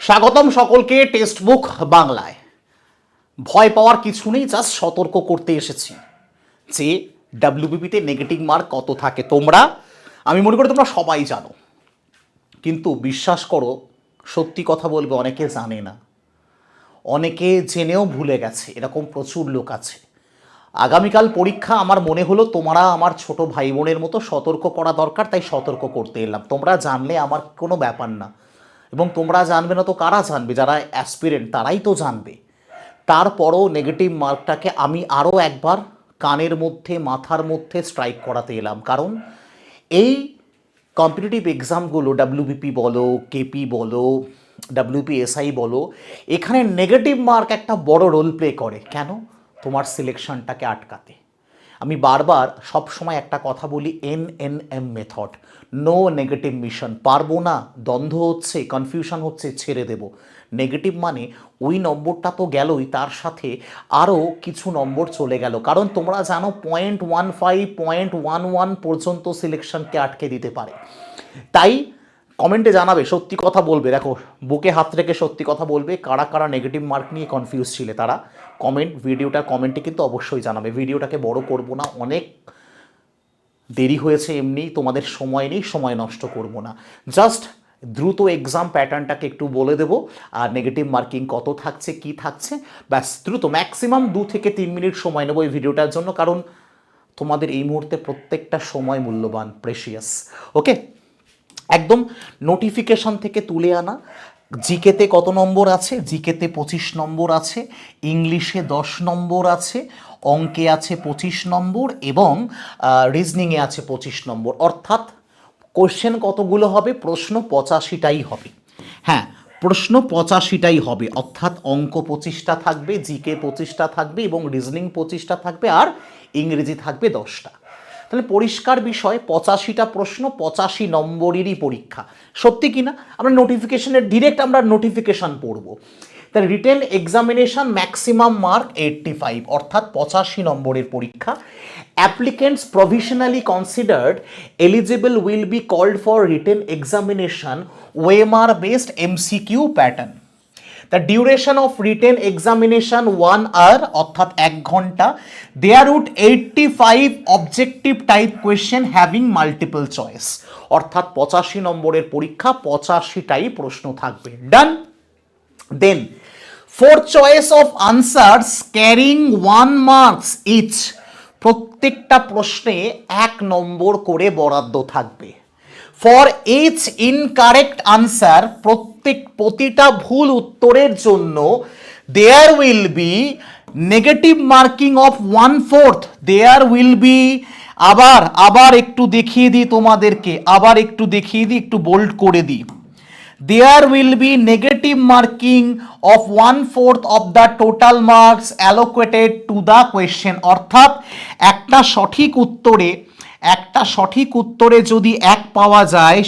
স্বাগতম সকলকে text book বাংলায়। ভয় পাওয়ার কিছু নেই জাস্ট সতর্ক করতে এসেছি। যে ডাব্লিউবিপিতে নেগেটিভ মার্ক কত থাকে তোমরা, আমি মনে করি তোমরা সবাই জানো। কিন্তু বিশ্বাস করো, সত্যি কথা বলবে, অনেকে জানে না। অনেকে জেনেও ভুলে গেছে, এরকম প্রচুর লোক আছে। আগামীকাল পরীক্ষা, আমার মনে হলো তোমরা আমার ছোট ভাই বোনের মতো সতর্ক করা দরকার, তাই সতর্ক করতে এলাম। তোমরা জানলে আমার কোনো ব্যাপার না। এবং তোমরা জানবে না তো কারা জানবে? যারা অ্যাসপিরেন্ট তারাই তো জানবে। তারপরও নেগেটিভ মার্কটাকে আমি আরও একবার কানের মধ্যে, মাথার মধ্যে স্ট্রাইক করাতে এলাম। কারণ এই কম্পিটিটিভ এক্সামগুলো ডাব্লিউবিপি বলো কেপি বলো ডাব্লিউপিএসআই বলো, এখানে নেগেটিভ মার্ক একটা বড় রোল প্লে করে। কেন? তোমার সিলেকশনটাকে আটকাতে। আমি বারবার সব সময় একটা কথা বলি N N M method no negative mission পারব না, দ্বন্দ্ব হচ্ছে কনফিউশন হচ্ছে, ছেড়ে দেব। নেগেটিভ মানে ওই নম্বরটা তো গেলই, তার সাথে আরও কিছু নম্বর চলে গেল। কারণ তোমরা জানো point one five point one one পর্যন্ত সিলেকশনকে আটকে দিতে পারে। তাই কমেন্টে জানাবে, সত্যি কথা বলবে। দেখো, বুকে হাত রেখে সত্যি কথা বলবে, কারা কারা নেগেটিভ মার্ক নিয়ে কনফিউজ ছিলে তারা কমেন্ট ভিডিওটা কমেন্টে কিন্তু অবশ্যই জানাবে। ভিডিওটাকে বড় করব না, অনেক দেরি হয়েছে এমনি, তোমাদের সময় নেই, সময় নষ্ট করব না। জাস্ট দ্রুত এক্সাম প্যাটার্নটাকে একটু বলে দেবো, আর নেগেটিভ মার্কিং কত থাকছে, কি থাকছে, ব্যাস দ্রুত ম্যাক্সিমাম দু থেকে তিন মিনিট সময় নেব এই ভিডিওটার জন্য, কারণ তোমাদের এই মুহূর্তে প্রত্যেকটা সময় মূল্যবান প্রেশিয়াস ওকে একদম নোটিফিকেশন থেকে তুলে আনা। জিকেতে কত নম্বর আছে? জিকেতে পঁচিশ নম্বর আছে, ইংলিশে দশ নম্বর আছে, অঙ্কে আছে পঁচিশ নম্বর এবং রিজনিংয়ে আছে পঁচিশ নম্বর। অর্থাৎ কোশ্চেন কতগুলো হবে? প্রশ্ন পঁচাশিটাই হবে। হ্যাঁ প্রশ্ন পঁচাশিটাই হবে। অর্থাৎ অঙ্ক পঁচিশটা থাকবে, জিকে পঁচিশটা থাকবে এবং রিজনিং পঁচিশটা থাকবে আর ইংরেজি থাকবে দশটা। তাহলে পরিষ্কার বিষয়, পঁচাশিটা প্রশ্ন, পঁচাশি নম্বরেরই পরীক্ষা। সত্যি কি না? আমরা নোটিফিকেশনের ডিরেক্ট আমরা নোটিফিকেশান পড়ব। তাহলে written examination maximum mark eighty five অর্থাৎ পঁচাশি নম্বরের পরীক্ষা। Applicants provisionally considered eligible will be called for written examination OMR based MCQ pattern the duration of written examination one hour অর্থাৎ এক ঘণ্টা there would eighty five objective type question having multiple choice অর্থাৎ পঁচাশি নম্বরের পরীক্ষা, পঁচাশিটাই প্রশ্ন থাকবে। Done then four choice of answers carrying one marks each প্রত্যেকটা প্রশ্নে এক নম্বর করে বরাদ্দ থাকবে। ফর ইচ ইনকারেক্ট আনসার প্রত্যেক প্রতিটা ভুল উত্তরের জন্য there will be negative marking of one fourth there will be আবার আবার একটু দেখিয়ে দিই তোমাদেরকে, আবার একটু দেখিয়ে দিই, একটু বোল্ড করে দিই। There will be negative marking of one fourth of the total marks allocated to the question অর্থাৎ একটা সঠিক উত্তরে একটা সঠিক উত্তরে যদি এক পাওয়া যায়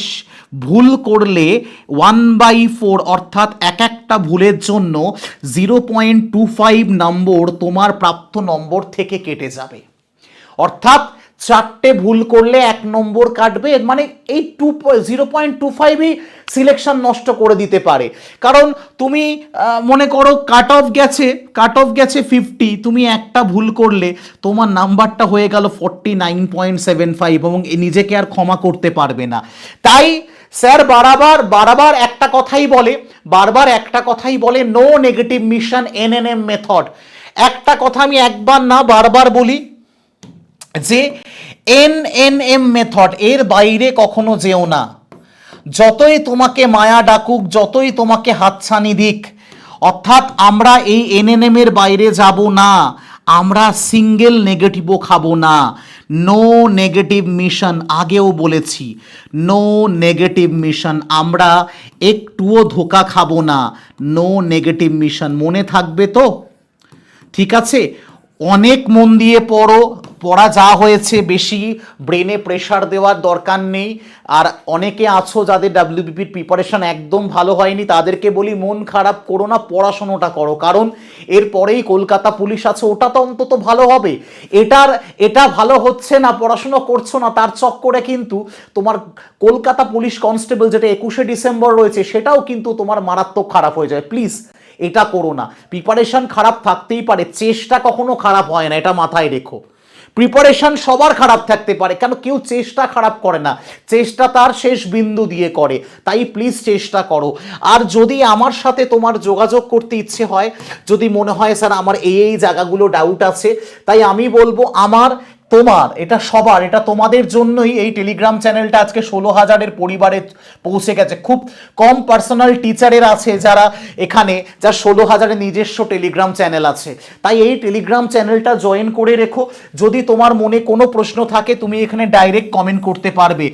ভুল করলে ওয়ান বাই ফোর অর্থাৎ এক একটা ভুলের জন্য জিরো পয়েন্ট টু ফাইভ নম্বর তোমার প্রাপ্ত নম্বর থেকে কেটে যাবে। অর্থাৎ চারটে ভুল করলে এক নম্বর কাটবে মানে এই টু জিরো পয়েন্ট টু ফাইভই সিলেকশন নষ্ট করে দিতে পারে। কারণ তুমি মনে করো কাট অফ গেছে কাট অফ গেছে ফিফটি তুমি একটা ভুল করলে তোমার নাম্বারটা হয়ে গেল forty nine point seven five এবং নিজেকে আর ক্ষমা করতে পারবে না। তাই স্যার বারাবার, বারবার একটা কথাই বলে, বারবার একটা কথাই বলে no negative mission N N M method একটা কথা আমি একবার না বারবার বলি যে এন এন এম মেথড এর বাইরে কখনো যেও না। যতই তোমাকে মায়া ডাকুক, যতই তোমাকে হাতছানি দিক, অর্থাৎ আমরা এই এনএনএম এর বাইরে যাব না, আমরা সিঙ্গেল নেগেটিভও খাব না। নো নেগেটিভ মিশন আগেও বলেছি। নো নেগেটিভ মিশন আমরা একটুও ধোকা খাব না। নো নেগেটিভ মিশন মনে থাকবে তো? ঠিক আছে? অনেক মন দিয়ে পড়ো পড়া যা হয়েছে বেশি ব্রেনে প্রেশার দেওয়ার দরকার নেই। আর অনেকে আছো যাদের ডাব্লিউবিপির প্রিপারেশন একদম ভালো হয়নি, তাদেরকে বলি মন খারাপ করো না, পড়াশোনাটা করো। কারণ এরপরেই কলকাতা পুলিশ আছে, ওটা তো অন্তত ভালো হবে। এটার, এটা ভালো হচ্ছে না, পড়াশোনা করছ না, তার চক্করে কিন্তু তোমার কলকাতা পুলিশ কনস্টেবল যেটা একুশে ডিসেম্বর রয়েছে, সেটাও কিন্তু তোমার মারাত্মক খারাপ হয়ে যায়। প্লিজ এটা করো না। প্রিপারেশন খারাপ থাকতেই পারে, চেষ্টা কখনো খারাপ হয় না, এটা মাথায় রেখো। প্রিপারেশন সবার খারাপ থাকতে পারে। কেন? কেউ চেষ্টা খারাপ করে না। চেষ্টা তার শেষ বিন্দু দিয়ে করে। তাই প্লিজ চেষ্টা করো। আর যদি আমার সাথে তোমার যোগাযোগ করতে ইচ্ছে হয়, যদি মনে হয়, স্যার, আমার এই এই জায়গাগুলো ডাউট আছে, তাই আমি বলব, আমার তোমার, এটা সবার, এটা তোমাদের জন্যই এই টেলিগ্রাম চ্যানেলটা আজকে ষোলো হাজারের পরিবারে পৌঁছে গেছে। খুব কম পার্সোনাল টিচারের আছে যারা এখানে যার ষোলো হাজারের নিজস্ব টেলিগ্রাম চ্যানেল আছে। তাই এই টেলিগ্রাম চ্যানেলটা জয়েন করে রেখো। যদি তোমার মনে কোনো প্রশ্ন থাকে, তুমি এখানে ডাইরেক্ট কমেন্ট করতে পারবে।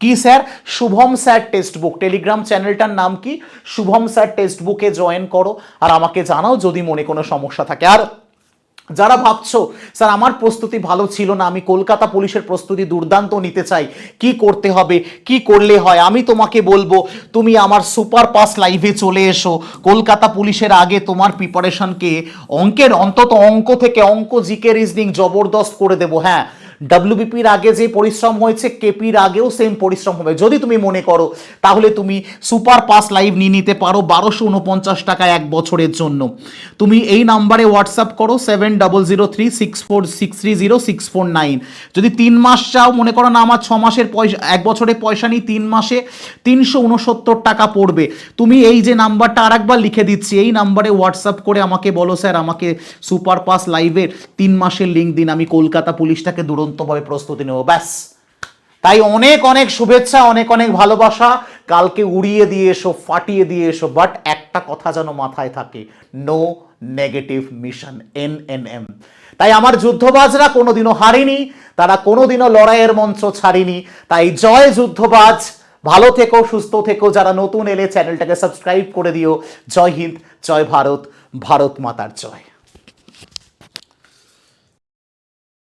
কি sir? Shubham sir text book Telegram চ্যানেলটার নাম কি? শুভম স্যার টেক্সট বুকে জয়েন করো। আর আমাকে জানাও যদি মনে কোনো সমস্যা থাকে। আর যারা ভাবছ, স্যার, আমার প্রস্তুতি ভালো ছিল না, আমি কলকাতা পুলিশের প্রস্তুতি দুর্দান্ত নিতে চাই। কি করতে হবে? কি করলে হয়? আমি তোমাকে বলব, তুমি আমার সুপার পাস লাইভে চলে এসো। কলকাতা পুলিশের আগে তোমার প্রিপারেশনকে অঙ্কের অন্তত অঙ্ক থেকে অঙ্ক জিকে রিজনিং জবরদস্ত করে দেবো। হ্যাঁ ডাব্লিউবিপির আগে যে পরিশ্রম হয়েছে কেপির আগেও সেম পরিশ্রম হবে। যদি তুমি মনে করো, তাহলে তুমি সুপার পাস লাইভ নিয়ে নিতে পারো বারোশো উনপঞ্চাশ টাকা এক বছরের জন্য। তুমি এই নাম্বারে হোয়াটসঅ্যাপ করো seven double zero three six four six three zero six four nine যদি তিন মাস চাও, মনে করো না, আমার ছ মাসের পয়সা, এক বছরের পয়সা নিই, তিন মাসে তিনশো উনসত্তর টাকা পড়বে। তুমি এই যে নাম্বারটা আরেকবার লিখে দিচ্ছি, এই নাম্বারে হোয়াটসঅ্যাপ করে আমাকে বলো স্যার, আমাকে সুপার পাস লাইভের তিন মাসের লিঙ্ক দিন। আমি কলকাতা পুলিশটাকে দুরন্তভাবে প্রস্তুতি নেব, ব্যাস। তাই অনেক অনেক শুভেচ্ছা, অনেক অনেক ভালোবাসা। কালকে উড়িয়ে দিয়ে এসো, ফাটিয়ে দিয়ে এসো, বাট একটা কথা যেন মাথায় থাকে no negative mission N N M তাই আমার যুদ্ধবাজরা কোনোদিনও হারেনি, তারা কোনোদিনও লড়াইয়ের মঞ্চ ছাড়েনি। তাই জয় যুদ্ধবাজ, ভালো থেকো, সুস্থ থেকো। যারা নতুন এলে চ্যানেলটাকে সাবস্ক্রাইব করে দিও। জয় হিন্দ, জয় ভারত ভারত মাতার জয়।